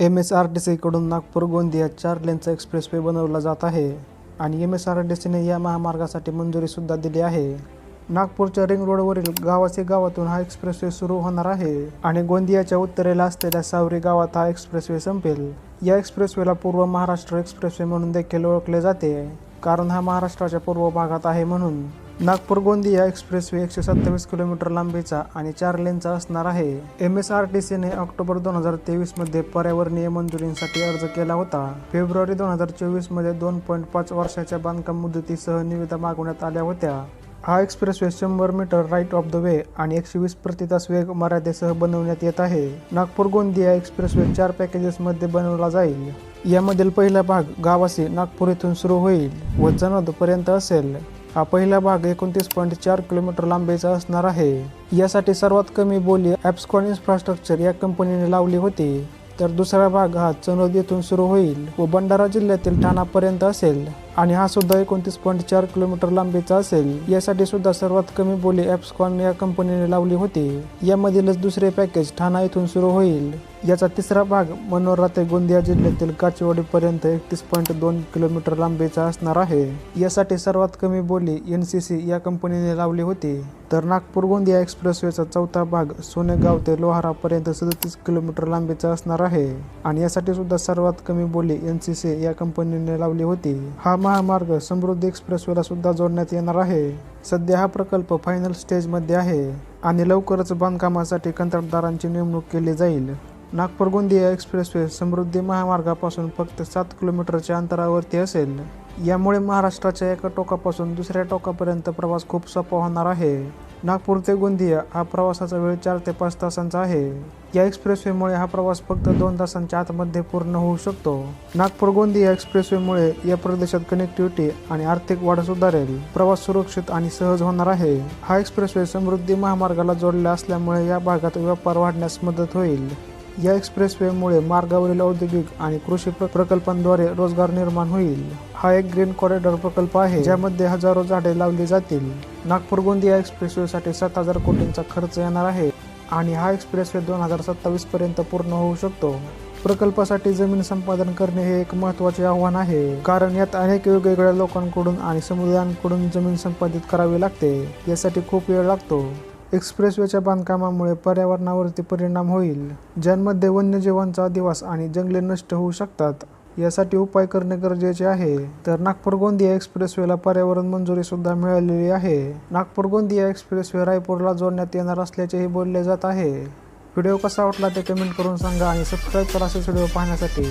M S R T सीकडून नागपूर गोंदिया चार लेनचा एक्सप्रेसवे बनवला जात आहे आणि एम एस आर टी सीने या महामार्गासाठी मंजुरीसुद्धा दिली आहे. नागपूरच्या रिंग रोडवरील गावाचे गावातून हा एक्सप्रेसवे सुरू होणार आहे आणि गोंदियाच्या उत्तरेला असलेल्या सावरी गावात हा एक्सप्रेसवे संपेल. या एक्सप्रेसवेला पूर्व महाराष्ट्र एक्सप्रेसवे म्हणून देखील ओळखले जाते कारण हा महाराष्ट्राच्या पूर्व भागात आहे म्हणून. नागपूर गोंदिया एक्सप्रेसवे एकशे सत्तावीस किलोमीटर लांबीचा आणि चार लेनचा असणार आहे. एम एस आर टी सीने ऑक्टोबर दोन हजार तेवीसमध्ये पर्यावरणीय मंजुरीसाठी अर्ज केला होता. फेब्रुवारी दोन हजार चोवीसमध्ये दोन पॉईंट पाच वर्षाच्या बांधकाम मुदतीसह निविदा मागवण्यात आल्या होत्या. हा एक्सप्रेसवे शंभर meter right of the way आणि एकशे वीस प्रतितास वेग मर्यादेसह बनवण्यात येत आहे. नागपूर गोंदिया एक्सप्रेसवे चार पॅकेजेसमध्ये बनवला जाईल. यामधील पहिला भाग गावासी नागपूर येथून सुरू होईल व जनदपर्यंत असेल. हा पहिला भाग एकोणतीस पॉईंट चार किलोमीटर लांबीचा असणार आहे. यासाठी सर्वात कमी बोली ॲप्सकॉन इन्फ्रास्ट्रक्चर या कंपनीने लावली होती. तर दुसरा भाग हा चनोद येथून सुरू होईल व भंडारा जिल्ह्यातील ठाणापर्यंत असेल. आणि हा सुद्धा एकोणतीस पॉईंट चार किलोमीटर लांबीचा असेल. यासाठी सुद्धा सर्वात कमी बोली ॲप्सकॉन या कंपनीने लावली होती. यामधीलच दुसरे पॅकेज ठाणा येथून सुरू होईल. याचा तिसरा भाग मनोरा ते गोंदिया जिल्ह्यातील काचेवाडीपर्यंत एकतीस पॉईंट दोन किलोमीटर लांबीचा असणार आहे. यासाठी सर्वात कमी बोली एन सी सी या कंपनीने लावली होती. तर नागपूर गोंदिया एक्सप्रेसवेचा चौथा भाग सोनेगाव ते लोहारापर्यंत सदतीस किलोमीटर लांबीचा असणार आहे. आणि यासाठी सुद्धा सर्वात कमी बोली एन सी सी या कंपनीने लावली होती. हा महामार्ग समृद्धी एक्सप्रेसवेला सुद्धा जोडण्यात येणार आहे. सध्या हा प्रकल्प फायनल स्टेजमध्ये आहे आणि लवकरच बांधकामासाठी कंत्राटदारांची नेमणूक केली जाईल. नागपूर गोंदिया एक्सप्रेसवे समृद्धी महामार्गापासून फक्त सात किलोमीटरच्या अंतरावरती असेल. यामुळे महाराष्ट्राच्या एका टोकापासून दुसऱ्या टोकापर्यंत प्रवास खूप सोपा होणार आहे. नागपूर ते गोंदिया हा प्रवासाचा वेळ चार ते पाच तासांचा आहे. या एक्सप्रेसवेमुळे हा प्रवास फक्त दोन तासांच्या आतमध्ये पूर्ण होऊ शकतो. नागपूर गोंदिया एक्सप्रेसवेमुळे या प्रदेशात कनेक्टिव्हिटी आणि आर्थिक वाढ सुधारेल. प्रवास सुरक्षित आणि सहज होणार आहे. हा एक्सप्रेसवे समृद्धी महामार्गाला जोडला असल्यामुळे या भागात व्यापार वाढण्यास मदत होईल. या एक्सप्रेसवेमुळे मार्गावरील औद्योगिक आणि कृषी प्र- प्रकल्पांद्वारे रोजगार निर्माण होईल. हा एक ग्रीन कॉरिडॉर प्रकल्प आहे ज्यामध्ये हजारो झाडे लावली जातील. नागपूर गोंदिया एक्सप्रेसवेसाठी सात हजार कोटींचा खर्च येणार आहे आणि हा एक्सप्रेसवे दोन हजार सत्तावीस पर्यंत पूर्ण होऊ शकतो. प्रकल्पासाठी जमीन संपादन करणे हे एक महत्त्वाचे आव्हान आहे कारण यात अनेक वेगवेगळ्या लोकांकडून आणि समुदायांकडून जमीन संपादित करावी लागते. यासाठी खूप वेळ लागतो. एक्सप्रेसवेच्या बांधकामामुळे पर्यावरणावरती परिणाम होईल ज्यांमध्ये वन्यजीवांचा अधिवास आणि जंगले नष्ट होऊ शकतात. यासाठी उपाय करणे गरजेचे आहे. तर नागपूर गोंदिया एक्सप्रेसवेला पर्यावरण मंजुरी सुद्धा मिळालेली आहे. नागपूर गोंदिया एक्सप्रेसवे रायपूरला जोडण्यात येणार असल्याचेही बोलले जात आहे. व्हिडिओ कसा वाटला ते कमेंट करून सांगा आणि सबस्क्राईब करा असेच व्हिडिओ पाहण्यासाठी.